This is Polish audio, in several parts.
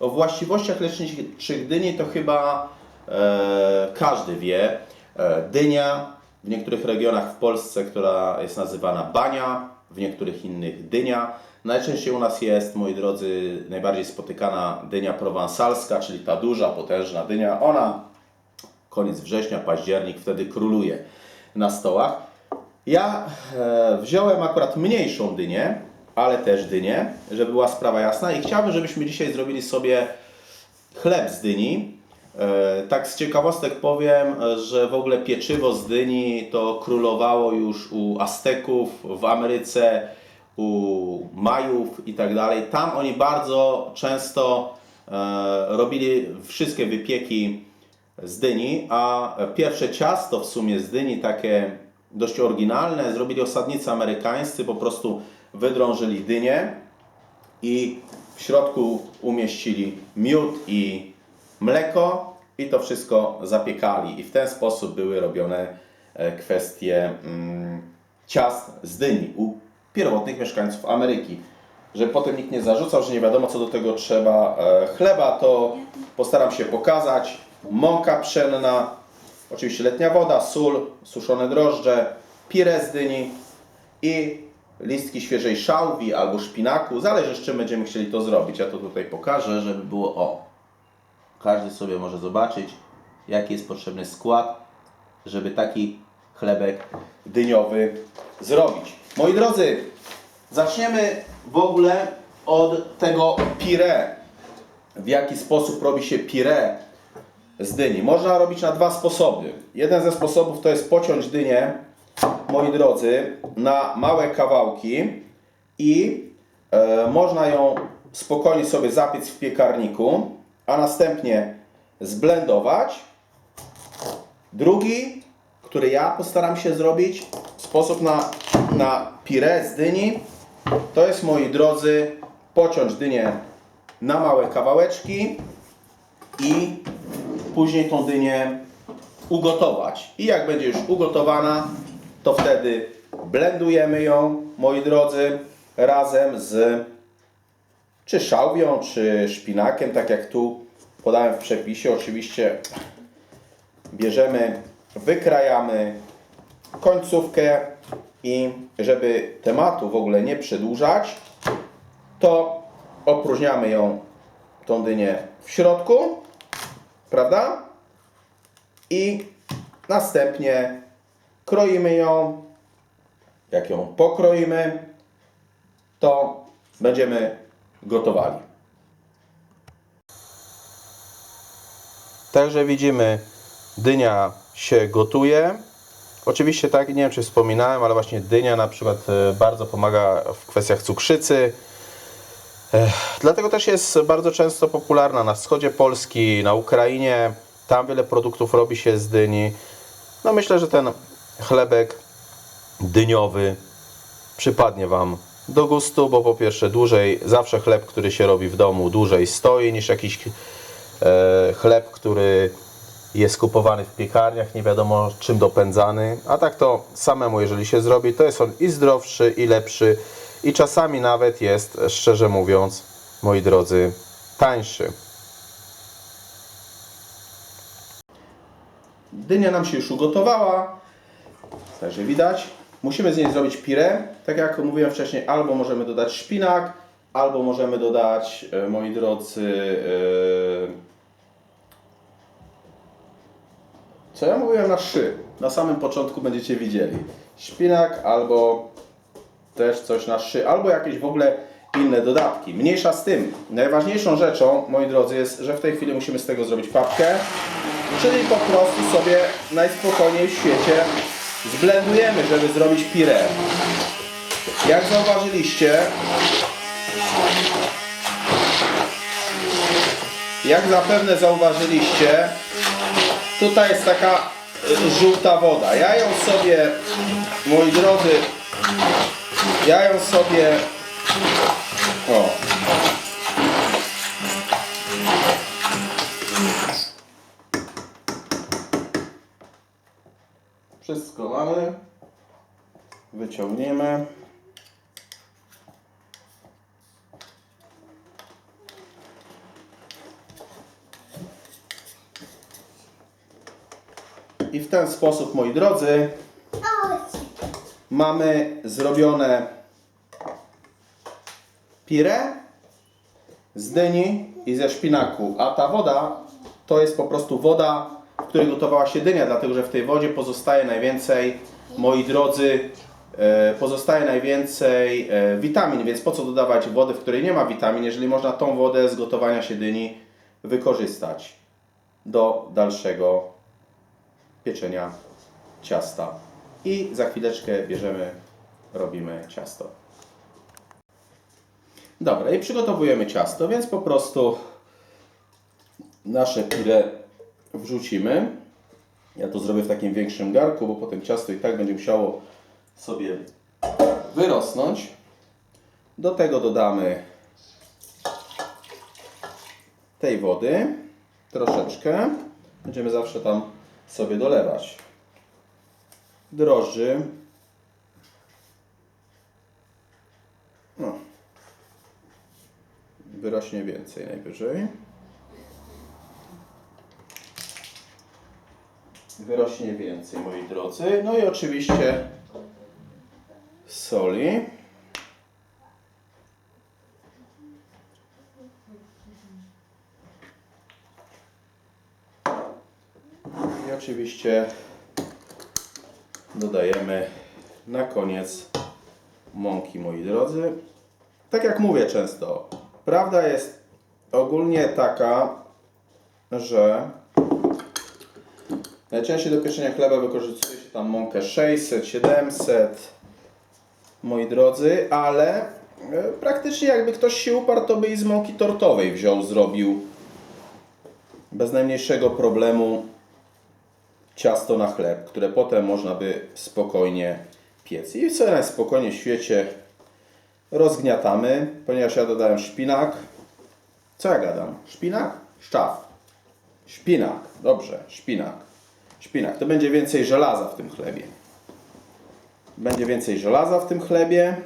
O właściwościach leczniczych dyni to chyba e, każdy wie. E, dynia w niektórych regionach w Polsce, która jest nazywana bania, w niektórych innych dynia. Najczęściej u nas jest, moi drodzy, najbardziej spotykana dynia prowansalska, czyli ta duża, potężna dynia. Ona koniec września, październik, wtedy króluje na stołach. Ja e, wziąłem akurat mniejszą dynię, ale też dynię, żeby była sprawa jasna i chciałbym, żebyśmy dzisiaj zrobili sobie chleb z dyni. E, tak z ciekawostek powiem, że w ogóle pieczywo z dyni to królowało już u Azteków w Ameryce, u Majów i tak dalej. Tam oni bardzo często e, robili wszystkie wypieki z dyni, a pierwsze ciasto w sumie z dyni, takie dość oryginalne, zrobili osadnicy amerykańscy, po prostu wydrążyli dynię i w środku umieścili miód i mleko i to wszystko zapiekali i w ten sposób były robione e, kwestie mm, ciast z dyni u pierwotnych mieszkańców Ameryki. Żeby potem nikt nie zarzucał, że nie wiadomo co do tego trzeba e, chleba, to postaram się pokazać. Mąka pszenna, oczywiście letnia woda, sól, suszone drożdże, pire z dyni i listki świeżej szałwi albo szpinaku. Zależy z czym będziemy chcieli to zrobić. Ja to tutaj pokażę, żeby było o. Każdy sobie może zobaczyć, jaki jest potrzebny skład, żeby taki chlebek dyniowy zrobić. Moi drodzy, zaczniemy w ogóle od tego pire. W jaki sposób robi się pire z dyni? Można robić na dwa sposoby. Jeden ze sposobów to jest pociąć dynię, moi drodzy, na małe kawałki i e, można ją spokojnie sobie zapiec w piekarniku, a następnie zblendować. Drugi, który ja postaram się zrobić, sposób na, na pire z dyni, to jest, moi drodzy, pociąć dynię na małe kawałeczki i później tą dynię ugotować. I jak będzie już ugotowana, to wtedy blendujemy ją, moi drodzy, razem z czy szałwią, czy szpinakiem, tak jak tu podałem w przepisie. Oczywiście bierzemy, wykrajamy końcówkę i żeby tematu w ogóle nie przedłużać, to opróżniamy ją, tą dynię w środku, prawda? I następnie kroimy ją. Jak ją pokroimy, to będziemy gotowali. Także widzimy, dynia się gotuje. Oczywiście tak, nie wiem czy wspominałem, ale właśnie dynia na przykład e, bardzo pomaga w kwestiach cukrzycy. Dlatego też jest bardzo często popularna na wschodzie Polski, na Ukrainie. Tam wiele produktów robi się z dyni. No myślę, że ten chlebek dyniowy przypadnie Wam do gustu, bo po pierwsze dłużej, zawsze chleb, który się robi w domu dłużej stoi niż jakiś e, chleb, który jest kupowany w piekarniach, nie wiadomo czym dopędzany, a tak to samemu jeżeli się zrobi, to jest on i zdrowszy, i lepszy, i czasami nawet jest, szczerze mówiąc, moi drodzy, tańszy. Dynia nam się już ugotowała, także widać. Musimy z niej zrobić pire. Tak jak mówiłem wcześniej, albo możemy dodać szpinak, albo możemy dodać, e, moi drodzy, e, Co ja mówiłem na szy? Na samym początku będziecie widzieli. Szpinak albo też coś na szy, albo jakieś w ogóle inne dodatki. Mniejsza z tym. Najważniejszą rzeczą, moi drodzy, jest, że w tej chwili musimy z tego zrobić papkę, czyli po prostu sobie najspokojniej w świecie zblendujemy, żeby zrobić pire. Jak zauważyliście, jak zapewne zauważyliście, Tutaj jest taka y, żółta woda. Ja ją sobie, moi drodzy, ja ją sobie, Wszystko no mamy. Wyciągniemy. I w ten sposób, moi drodzy, mamy zrobione pire z dyni i ze szpinaku, a ta woda to jest po prostu woda której gotowała się dynia, dlatego że w tej wodzie pozostaje najwięcej, moi drodzy, e, pozostaje najwięcej e, witamin, więc po co dodawać wody, w której nie ma witamin, jeżeli można tą wodę z gotowania się dyni wykorzystać do dalszego pieczenia ciasta. I za chwileczkę bierzemy, robimy ciasto. Dobra, i przygotowujemy ciasto, więc po prostu nasze pire wrzucimy. Ja to zrobię w takim większym garku, bo potem ciasto i tak będzie musiało sobie wyrosnąć. Do tego dodamy tej wody troszeczkę. Będziemy zawsze tam sobie dolewać drożdży. No. Wyrośnie więcej najwyżej. Wyrośnie więcej, moi drodzy. No i oczywiście soli. I oczywiście dodajemy na koniec mąki, moi drodzy. Tak jak mówię często, prawda jest ogólnie taka, że najczęściej do pieczenia chleba wykorzystuje się tam mąkę 600, 700, moi drodzy, ale e, praktycznie jakby ktoś się uparł, to by i z mąki tortowej wziął, zrobił bez najmniejszego problemu ciasto na chleb, które potem można by spokojnie piec. I sobie na spokojnie w świecie rozgniatamy, ponieważ ja dodałem szpinak. Co ja gadam? Szpinak? Szczaw. Szpinak. Dobrze, szpinak. Szpinak. To będzie więcej żelaza w tym chlebie. Będzie więcej żelaza w tym chlebie.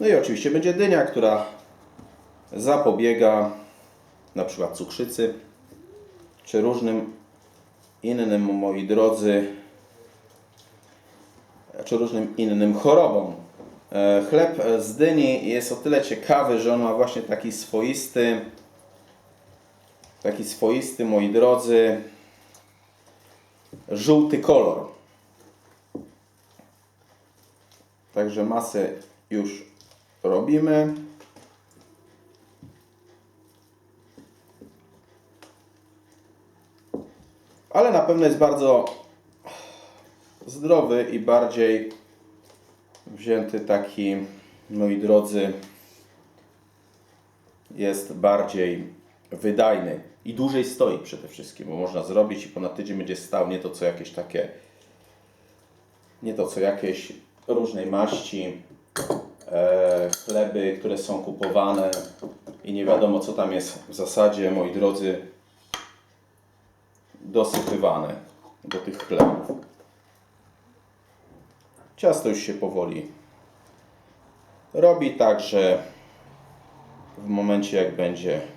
No i oczywiście będzie dynia, która zapobiega na przykład cukrzycy czy różnym innym, moi drodzy, czy różnym innym chorobom. E, Chleb z dyni jest o tyle ciekawy, że on ma właśnie taki swoisty, taki swoisty, moi drodzy, żółty kolor. Także masę już robimy. ale na pewno jest bardzo zdrowy i bardziej wzięty taki, moi drodzy, jest bardziej wydajny i dłużej stoi przede wszystkim, bo można zrobić i ponad tydzień będzie stał, nie to co jakieś takie, nie to co jakieś różnej maści, e, chleby, które są kupowane i nie wiadomo co tam jest w zasadzie, moi drodzy, dosypywane do tych chlebów. Ciasto już się powoli robi, także w momencie jak będzie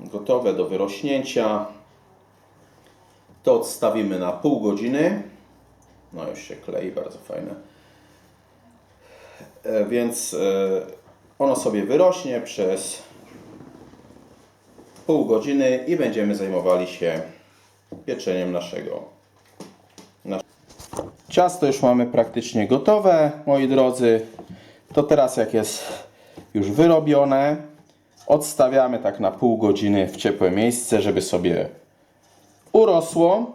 gotowe do wyrośnięcia, to odstawimy na pół godziny. No już się klei, bardzo fajne. E, Więc e, ono sobie wyrośnie przez pół godziny i będziemy zajmowali się pieczeniem naszego. nasz- Ciasto już mamy praktycznie gotowe, moi drodzy. To teraz jak jest już wyrobione, odstawiamy tak na pół godziny w ciepłe miejsce, żeby sobie urosło.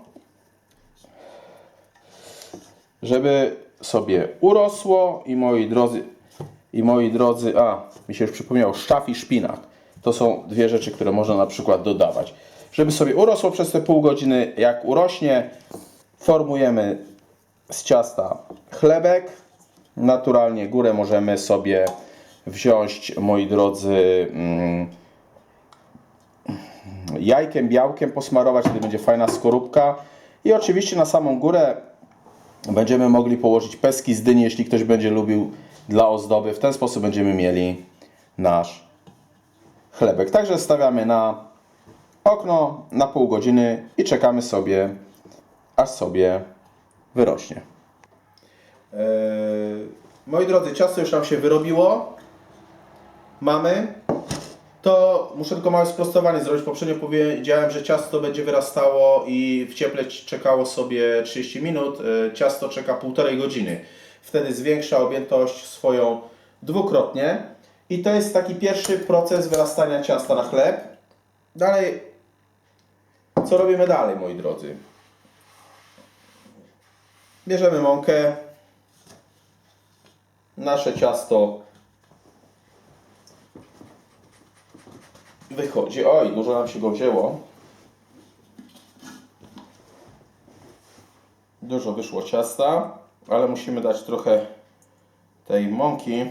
Żeby sobie urosło i moi drodzy, i moi drodzy, a mi się już przypomniał, szczaw i szpinak. To są dwie rzeczy, które można na przykład dodawać. Żeby sobie urosło przez te pół godziny, jak urośnie, formujemy z ciasta chlebek. Naturalnie górę możemy sobie wziąć, moi drodzy, mm, jajkiem, białkiem posmarować, wtedy będzie fajna skorupka. I oczywiście na samą górę będziemy mogli położyć peski z dyni, jeśli ktoś będzie lubił dla ozdoby. W ten sposób będziemy mieli nasz chlebek. Także stawiamy na okno na pół godziny i czekamy sobie, aż sobie wyrośnie. Eee, moi drodzy, ciasto już nam się wyrobiło. Mamy. To muszę tylko małe sprostowanie zrobić. Poprzednio powiedziałem, że ciasto będzie wyrastało i w cieple czekało sobie 30 minut. E, Ciasto czeka półtorej godziny. Wtedy zwiększa objętość swoją dwukrotnie. I to jest taki pierwszy proces wyrastania ciasta na chleb. Dalej, co robimy dalej, moi drodzy? Bierzemy mąkę. Nasze ciasto wychodzi. Oj, dużo nam się go wzięło. Dużo wyszło ciasta, ale musimy dać trochę tej mąki.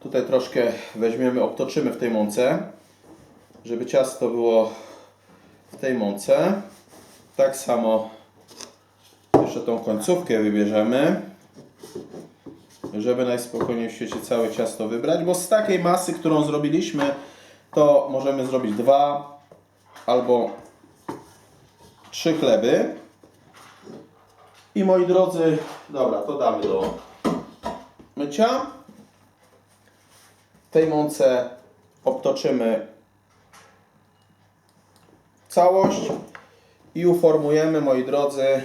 Tutaj troszkę weźmiemy, obtoczymy w tej mące, żeby ciasto było w tej mące. Tak samo jeszcze tą końcówkę wybierzemy żeby najspokojniej w świecie całe ciasto wybrać, bo z takiej masy, którą zrobiliśmy, to możemy zrobić dwa albo trzy chleby. I moi drodzy, dobra, to damy do mycia. W tej mące obtoczymy całość i uformujemy, moi drodzy,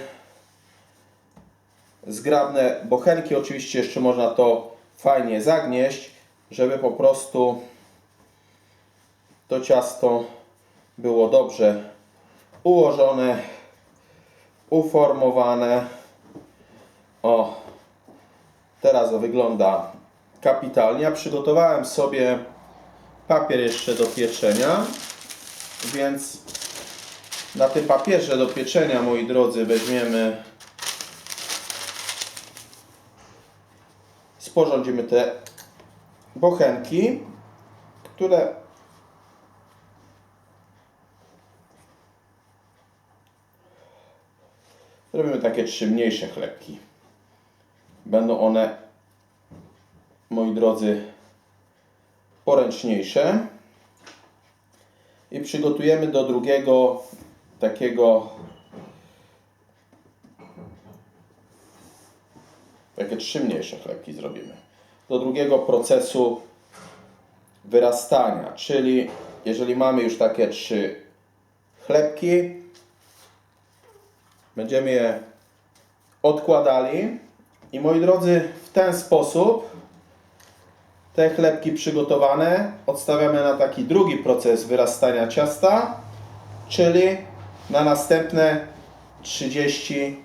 zgrabne bochenki. Oczywiście jeszcze można to fajnie zagnieść, żeby po prostu to ciasto było dobrze ułożone, uformowane. O, teraz wygląda kapitalnie. Ja przygotowałem sobie papier jeszcze do pieczenia, więc na tym papierze do pieczenia, moi drodzy, weźmiemy sporządzimy te bochenki, które robimy takie trzy mniejsze chlebki. Będą one, moi drodzy, poręczniejsze. I przygotujemy do drugiego takiego Takie trzy mniejsze chlebki zrobimy. Do drugiego procesu wyrastania, czyli jeżeli mamy już takie trzy chlebki, będziemy je odkładali i moi drodzy, w ten sposób te chlebki przygotowane odstawiamy na taki drugi proces wyrastania ciasta, czyli na następne 30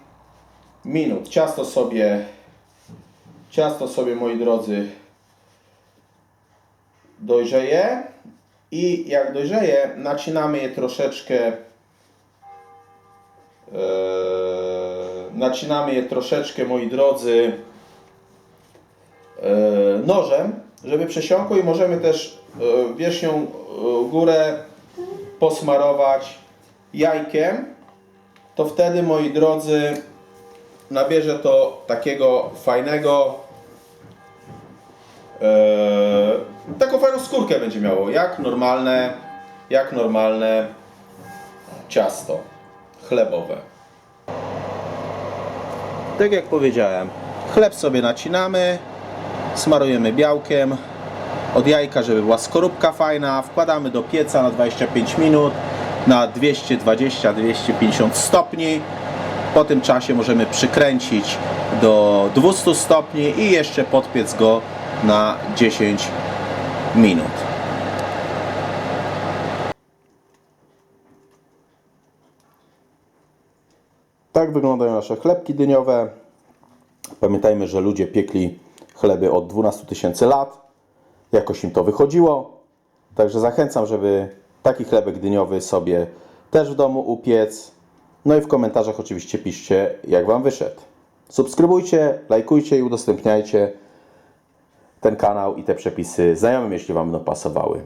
minut. Ciasto sobie Ciasto sobie, moi drodzy, dojrzeje i jak dojrzeje, nacinamy je troszeczkę yy, nacinamy je troszeczkę, moi drodzy, yy, nożem, żeby przesiąkło i możemy też yy, wierzchnią górę posmarować jajkiem. To wtedy, moi drodzy, nabierze to takiego fajnego e, taką fajną skórkę będzie miało, jak normalne jak normalne ciasto chlebowe. Tak jak powiedziałem, chleb sobie nacinamy, smarujemy białkiem od jajka, żeby była skorupka fajna, wkładamy do pieca na 25 minut na 220-250 stopni. Po tym czasie możemy przykręcić do 200 stopni i jeszcze podpiec go na 10 minut. Tak wyglądają nasze chlebki dyniowe. Pamiętajmy, że ludzie piekli chleby od 12 tysięcy lat. Jakoś im to wychodziło. Także zachęcam, żeby taki chlebek dyniowy sobie też w domu upiec. No i w komentarzach oczywiście piszcie, jak Wam wyszedł. Subskrybujcie, lajkujcie i udostępniajcie ten kanał i te przepisy znajomym, jeśli Wam będą pasowały.